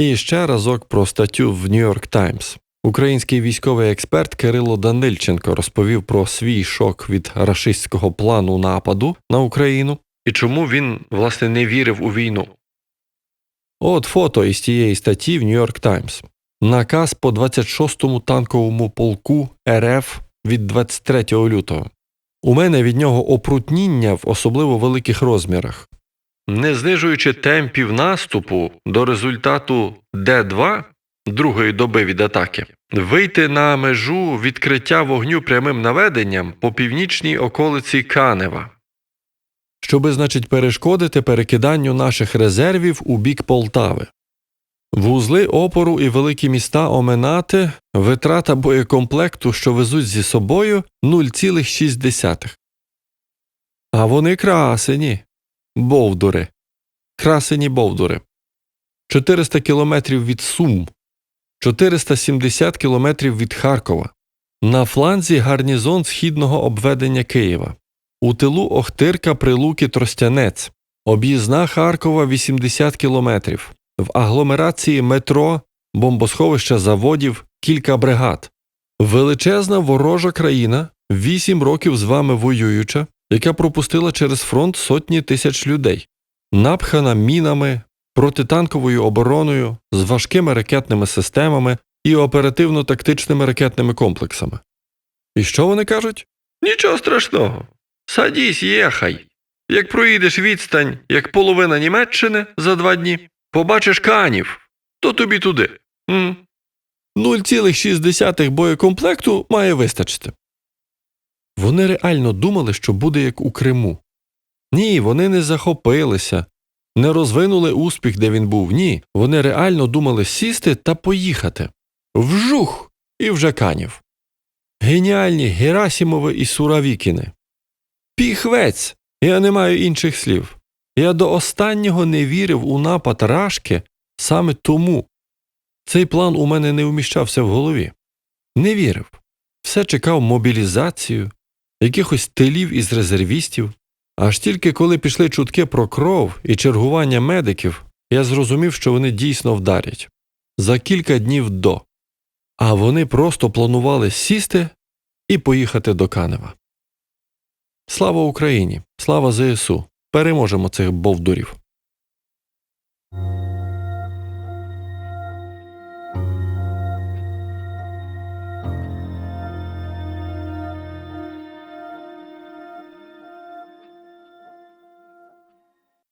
І ще разок про статтю в Нью-Йорк Таймс. Український військовий експерт Кирило Данильченко розповів про свій шок від рашистського плану нападу на Україну і чому він, власне, не вірив у війну. От фото із тієї статті в Нью-Йорк Таймс. Наказ по 26-му танковому полку РФ від 23 лютого. У мене від нього опрутніння в особливо великих розмірах. Не знижуючи темпів наступу до результату Д2 другої доби від атаки, вийти на межу відкриття вогню прямим наведенням по північній околиці Канева. Щоби, значить, перешкодити перекиданню наших резервів у бік Полтави. Вузли опору і великі міста оминати, витрата боєкомплекту, що везуть зі собою 0,6. А вони красені, бовдури, красені бовдури. 400 кілометрів від Сум, 470 кілометрів від Харкова. На фланзі гарнізон східного обведення Києва. У тилу Охтирка Прилуки Тростянець. Об'їзна Харкова 80 кілометрів. В агломерації метро, бомбосховища заводів, кілька бригад. Величезна ворожа країна, вісім років з вами воююча, яка пропустила через фронт сотні тисяч людей, напхана мінами, протитанковою обороною, з важкими ракетними системами і оперативно-тактичними ракетними комплексами. І що вони кажуть? Нічого страшного. Садись, їхай. Як проїдеш відстань, як половина Німеччини за два дні, побачиш канів, то тобі туди. М. 0,6 боєкомплекту має вистачити. Вони реально думали, що буде як у Криму. Ні, вони не захопилися, не розвинули успіх, де він був. Ні. Вони реально думали сісти та поїхати. Вжух! І вже канів. Геніальні Герасімови і Суравікіни. Піхвець! Я не маю інших слів. Я до останнього не вірив у напад Рашки саме тому. Цей план у мене не вміщався в голові. Не вірив. Все чекав мобілізацію, якихось тилів із резервістів. Аж тільки коли пішли чутки про кров і чергування медиків, я зрозумів, що вони дійсно вдарять за кілька днів до. А вони просто планували сісти і поїхати до Канева. Слава Україні! Слава ЗСУ! Переможемо цих бовдурів!